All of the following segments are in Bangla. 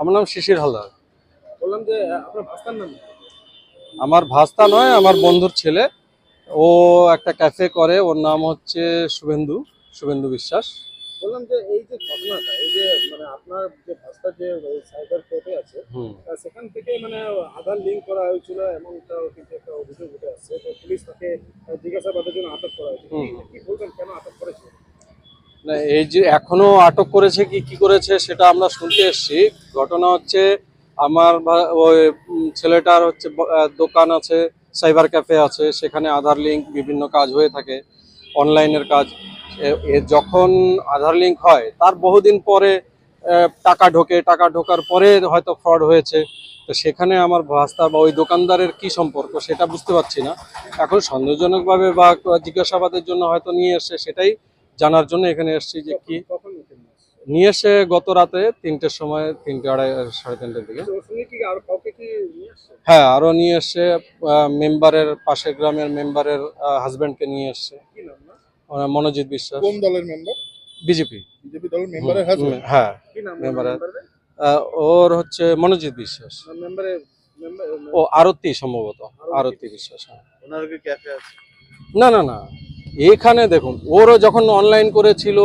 আমার নাম শিশির হালদার। বললাম যে আপনার ভাস্তার নাম আমার ভাস্তা নয় আমার বন্ধুর ছেলে। ও একটা ক্যাফে করে ওর নাম হচ্ছে শুভেন্দু শুভেন্দু বিশ্বাস। বললাম যে এই যে ঘটনাটা এই যে মানে আপনার যে ভাস্তার যে সাইবার কোর্টে আছে হুম। সেখান থেকে মানে আধার লিঙ্ক করা হয়েছিল এমনটাও কিন্তু একটা অভিযোগ উঠে আসছে তো পুলিশ তাকে জিজ্ঞাসাবাদের জন্য আটক করা হয়েছে। হুম। কি- বলবেন? কেন আটক করেছে? না এই যে এখনও আটক করেছে কি কি করেছে সেটা আমরা শুনতে এসেছি। ঘটনা হচ্ছে আমার ওই ছেলেটার হচ্ছে দোকান আছে, সাইবার ক্যাফে আছে, সেখানে আধার লিঙ্ক বিভিন্ন কাজ হয়ে থাকে, অনলাইনের কাজ। যখন আধার লিঙ্ক হয়, তার বহুদিন পরে টাকা ঢোকে, টাকা ঢোকার পরে হয়তো ফ্রড হয়েছে। তো সেখানে আমার ভাস্তা বা ওই দোকানদারের কি সম্পর্ক সেটা বুঝতে পারছি না। এখন সন্দেহজনকভাবে বা জিজ্ঞাসাবাদের জন্য হয়তো নিয়ে এসছে, সেটাই জানার জন্য এখানে এসেছি যে কি নিয়ে এসে গত রাতে তিনটের সময় তিনটে আড়াই সাড়ে তিনটের দিকে। হ্যাঁ আরও নিয়ে এসছে মেম্বারের পাশের গ্রামের মেম্বারের হাজবেন্ডকে নিয়ে এসছে। মনোজিৎ বিশ্বাস। কোন দলের মেম্বার বিজেপি। বিজেপি দলের মেম্বারের হাজবেন্ড হ্যাঁ মেম্বারের- ওর হচ্ছে মনোজিৎ বিশ্বাস। ও আরতি সম্ভবত আরতি বিশ্বাস হ্যাঁ। ওনার কি ক্যাফে আছে? না না না। এখানে দেখুন, ওরও যখন অনলাইন করেছিল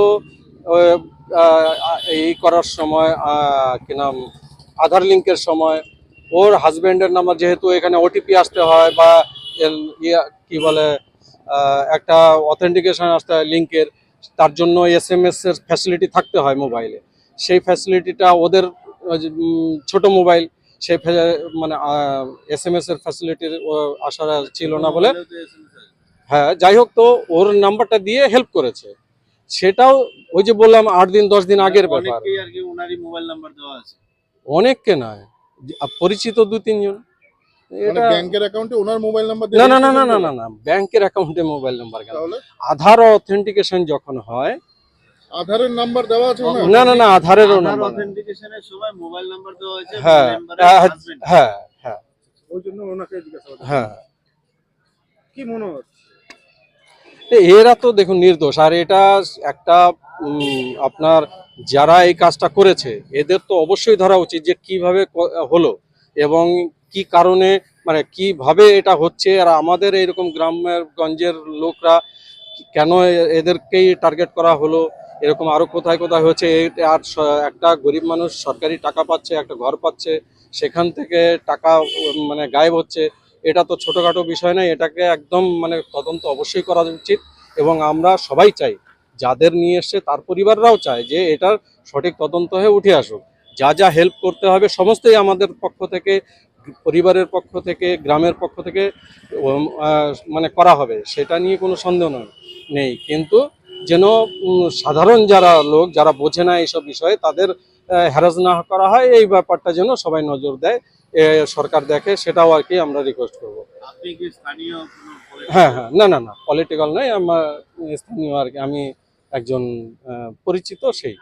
এই করার সময় কি নাম, আধার লিঙ্কের সময়, ওর হাজব্যান্ডের নাম্বার যেহেতু এখানে ওটিপি আসতে হয় বা কি বলে একটা অথেন্টিকেশন আসতে হয় লিঙ্কের, তার জন্য এস এম এর ফ্যাসিলিটি থাকতে হয় মোবাইলে সেই ফ্যাসিলিটিটা ওদের ছোট মোবাইল সেই মানে এস এম এর ফ্যাসিলিটির আশা ছিল না বলে হ্যাঁ যাই হোক তো ওর নাম্বারটা দিয়ে হেল্প করেছে। সেটাও ওই যে বললাম আট দিন দশ দিন আগের ব্যাপার। মোবাইল নাম্বার দেওয়া আছে। অনেককে নয়। পরিচিত দু তিনজন। মানে এটা ব্যাংকের অ্যাকাউন্টে ওনার মোবাইল নাম্বার না না না না না না না ব্যাংকের অ্যাকাউন্টে মোবাইল নাম্বার কেন আধার অথেন্টিকেশন যখন হয় আধারের নাম্বার দেওয়া আছে না না না আধারেরও আধার নাম্বার অথেন্টিকেশনের সময় মোবাইল নাম্বার দেওয়া হয়েছে হ্যাঁ হ্যাঁ, হ্যাঁ হ্যাঁ। ওই জন্য ওনাকে জিজ্ঞাসাবাদ হ্যাঁ। কি মনে হচ্ছে? এরা তো দেখুন নির্দোষ, আর এটা একটা আপনার যারা এই কাজটা করেছে, এদের তো অবশ্যই ধরা উচিত যে কীভাবে হলো এবং কি কারণে মানে কীভাবে এটা হচ্ছে, আর আমাদের এরকম গ্রামের গঞ্জের লোকরা কেন এদেরকেই টার্গেট করা হলো, এরকম আরও কোথায় কোথায় হচ্ছে এ- আর একটা গরিব মানুষ সরকারি টাকা পাচ্ছে, একটা ঘর পাচ্ছে, সেখান থেকে টাকা মানে গায়েব হচ্ছে এটা তো ছোটোখাটো বিষয় নয়, এটাকে একদম মানে তদন্ত অবশ্যই করা উচিত এবং আমরা সবাই চাই, যাদের নিয়ে এসছে তার পরিবাররাও চায় যে এটার সঠিক তদন্ত হয়ে উঠে আসুক। যা যা হেল্প করতে হবে সমস্তই আমাদের পক্ষ থেকে, পরিবারের পক্ষ থেকে, গ্রামের পক্ষ থেকে মানে করা হবে, সেটা নিয়ে কোনো সন্দেহ নয়, নেই। কিন্তু যেন সাধারণ যারা লোক, যারা বোঝে না এইসব বিষয়ে, তাদের হ্যারাস না করা হয় এই ব্যাপারটা যেন সবাই নজর দেয় এ, সরকার দেখে সেটাও আর কি আমরা রিকোয়েস্ট করব। হ্যাঁ হ্যাঁ না না না পলিটিক্যাল নয় আমার স্থানীয় আর কি আমি একজন পরিচিত সেই।